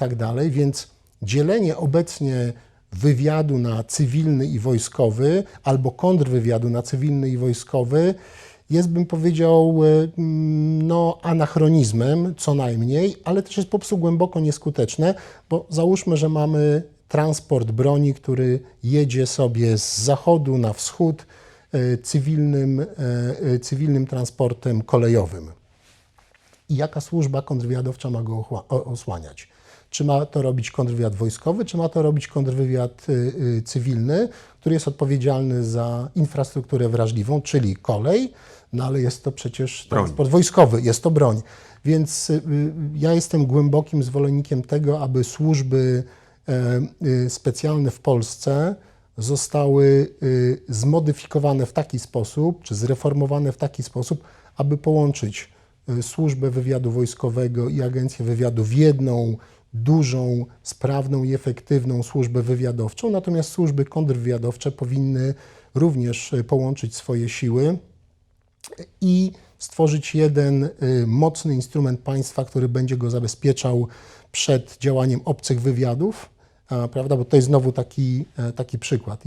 tak dalej, więc dzielenie obecnie wywiadu na cywilny i wojskowy albo kontrwywiadu na cywilny i wojskowy jest, bym powiedział, e, no, anachronizmem co najmniej, ale też jest po prostu głęboko nieskuteczne, bo załóżmy, że mamy transport broni, który jedzie sobie z zachodu na wschód e, cywilnym, e, cywilnym transportem kolejowym i jaka służba kontrwywiadowcza ma go osłaniać. Czy ma to robić kontrwywiad wojskowy, czy ma to robić kontrwywiad y, y, cywilny, który jest odpowiedzialny za infrastrukturę wrażliwą, czyli kolej, no ale jest to przecież Broń. transport wojskowy, jest to broń. Więc y, ja jestem głębokim zwolennikiem tego, aby służby e, specjalne w Polsce zostały zmodyfikowane w taki sposób, czy zreformowane w taki sposób, aby połączyć służbę wywiadu wojskowego i agencję wywiadu w jedną dużą, sprawną i efektywną służbę wywiadowczą. Natomiast służby kontrwywiadowcze powinny również y, połączyć swoje siły i stworzyć jeden y, mocny instrument państwa, który będzie go zabezpieczał przed działaniem obcych wywiadów, prawda? Bo to jest znowu taki, e, taki przykład.